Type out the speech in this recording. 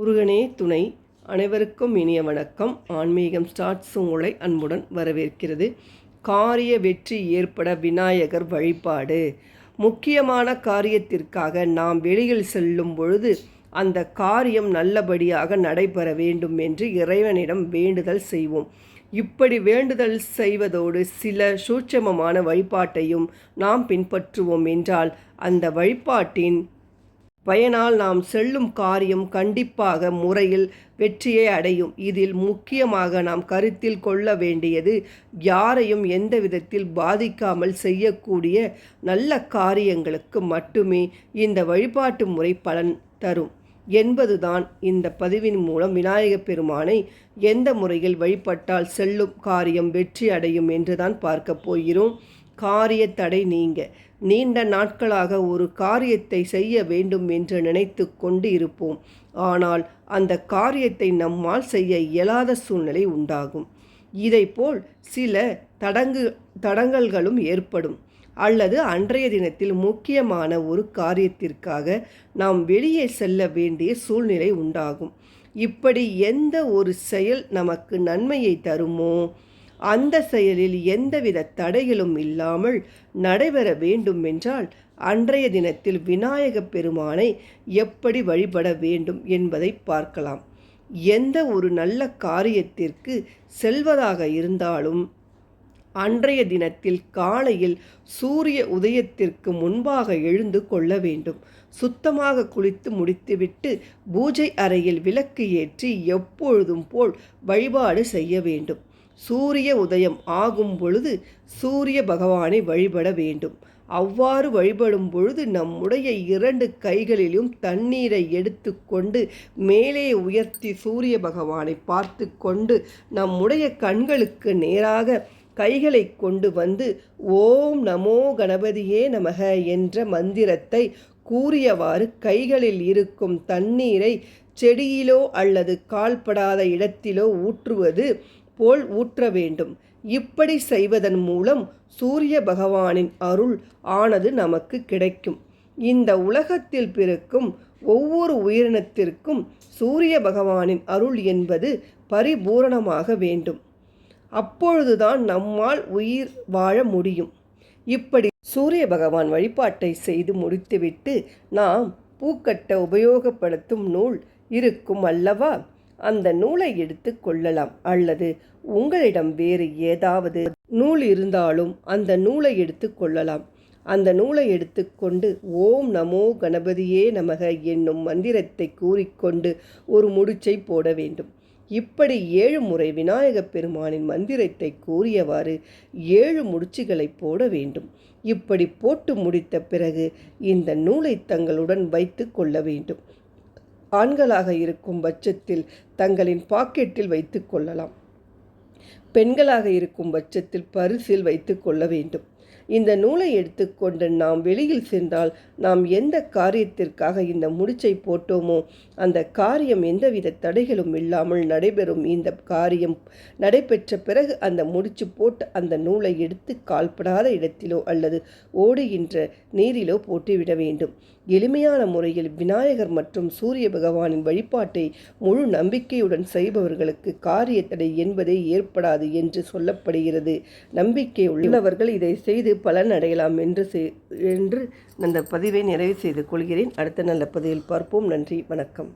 முருகனே துணை அனைவருக்கும் இனிய வணக்கம். ஆன்மீகம் ஸ்டார்ட்ஸ் உங்களை அன்புடன் வரவேற்கிறது. காரிய வெற்றி ஏற்பட விநாயகர் வழிபாடு. முக்கியமான காரியத்திற்காக நாம் வெளியில் செல்லும் பொழுது அந்த காரியம் நல்லபடியாக நடைபெற வேண்டும் என்று இறைவனிடம் வேண்டுதல் செய்வோம். இப்படி வேண்டுதல் செய்வதோடு சில சூட்சமமான வழிபாட்டையும் நாம் பின்பற்றுவோம் என்றால் அந்த வழிபாட்டின் பயனால் நாம் செல்லும் காரியம் கண்டிப்பாக முறையில் வெற்றியை அடையும். இதில் முக்கியமாக நாம் கருத்தில் கொள்ள வேண்டியது யாரையும் எந்த விதத்தில் பாதிக்காமல் செய்யக்கூடிய நல்ல காரியங்களுக்கு மட்டுமே இந்த வழிபாட்டு முறை பலன் தரும் என்பதுதான் இந்த பதிவின் மூலம் விநாயகப் பெருமானை எந்த முறையில் வழிபட்டால் செல்லும் காரியம் வெற்றி அடையும் என்றுதான் பார்க்க போகிறோம். காரிய தடை நீங்க. நீண்ட நாட்களாக ஒரு காரியத்தை செய்ய வேண்டும் என்று நினைத்து கொண்டு இருப்போம் ஆனால் அந்த காரியத்தை நம்மால் செய்ய இயலாத சூழ்நிலை உண்டாகும். இதைப்போல் சில தடங்கு தடங்கல்களும் ஏற்படும். அல்லது அன்றைய தினத்தில் முக்கியமான ஒரு காரியத்திற்காக நாம் வெளியே செல்ல வேண்டிய சூழ்நிலை உண்டாகும். இப்படி எந்த ஒரு செயல் நமக்கு நன்மையை தருமோ அந்த செயலில் எந்தவித தடைகளும் இல்லாமல் நடைபெற வேண்டும் என்றால் அன்றைய தினத்தில் விநாயகப் பெருமானை எப்படி வழிபட வேண்டும் என்பதை பார்க்கலாம். எந்த ஒரு நல்ல காரியத்திற்கு செல்வதாக இருந்தாலும் அன்றைய தினத்தில் காலையில் சூரிய உதயத்திற்கு முன்பாக எழுந்து கொள்ள வேண்டும். சுத்தமாக குளித்து முடித்துவிட்டு பூஜை அறையில் விளக்கு ஏற்றி எப்பொழுதும் போல் வழிபாடு செய்ய வேண்டும். சூரிய உதயம் ஆகும் பொழுது சூரிய பகவானை வழிபட வேண்டும். அவ்வாறு வழிபடும் பொழுது நம்முடைய இரண்டு கைகளிலும் தண்ணீரை எடுத்துக்கொண்டு மேலே உயர்த்தி சூரிய பகவானை பார்த்து கொண்டு நம்முடைய கண்களுக்கு நேராக கைகளை கொண்டு வந்து ஓம் நமோ கணபதியே நமக என்ற மந்திரத்தை கூறியவாறு கைகளில் இருக்கும் தண்ணீரை செடியிலோ அல்லது கால்படாத இடத்திலோ ஊற்றுவது போல் ஊற்ற வேண்டும். இப்படி செய்வதன் மூலம் சூரிய பகவானின் அருள் ஆனது நமக்கு கிடைக்கும். இந்த உலகத்தில் பிறக்கும் ஒவ்வொரு உயிரினத்திற்கும் சூரிய பகவானின் அருள் என்பது பரிபூரணமாக வேண்டும். அப்பொழுதுதான் நம்மால் உயிர் வாழ முடியும். இப்படி சூரிய பகவான் வழிபாட்டை செய்து முடித்துவிட்டு நாம் பூக்கட்ட உபயோகப்படுத்தும் நூல் இருக்கும் அல்லவா? அந்த நூலை எடுத்து கொள்ளலாம். அல்லது உங்களிடம் வேறு ஏதாவது நூல் இருந்தாலும் அந்த நூலை எடுத்து கொள்ளலாம். அந்த நூலை எடுத்துக்கொண்டு ஓம் நமோ கணபதியே நமக என்னும் மந்திரத்தை கூறிக்கொண்டு ஒரு முடிச்சை போட வேண்டும். இப்படி ஏழு முறை விநாயகப் பெருமானின் மந்திரத்தை கூறியவாறு ஏழு முடிச்சுகளை போட வேண்டும். இப்படி போட்டு முடித்த பிறகு இந்த நூலை தங்களுடன் வைத்து கொள்ள வேண்டும். ஆண்களாக இருக்கும் பட்சத்தில் தங்களின் பாக்கெட்டில் வைத்து கொள்ளலாம். பெண்களாக இருக்கும் பட்சத்தில் பரிசில் வைத்து கொள்ள வேண்டும். இந்த நூலை எடுத்துக்கொண்டு நாம் வெளியில் சென்றால் நாம் எந்த காரியத்திற்காக இந்த முடிச்சை போட்டோமோ அந்த காரியம் எந்தவித தடைகளும் இல்லாமல் நடைபெறும். இந்த காரியம் நடைபெற்ற பிறகு அந்த முடிச்சு போட்டு அந்த நூலை எடுத்து கால்படாத இடத்திலோ அல்லது ஓடுகின்ற நீரிலோ போட்டுவிட வேண்டும். எளிமையான முறையில் விநாயகர் மற்றும் சூரிய பகவானின் வழிபாட்டை முழு நம்பிக்கையுடன் செய்பவர்களுக்கு காரிய தடை என்பதே ஏற்படாது என்று சொல்லப்படுகிறது. நம்பிக்கை உள்ளவர்கள் இதை செய்து பலன் அடையலாம் என்று என்று அந்த பதிவை நிறைவு செய்து கொள்கிறேன். அடுத்த நல்ல பதிவில் பார்ப்போம். நன்றி. வணக்கம்.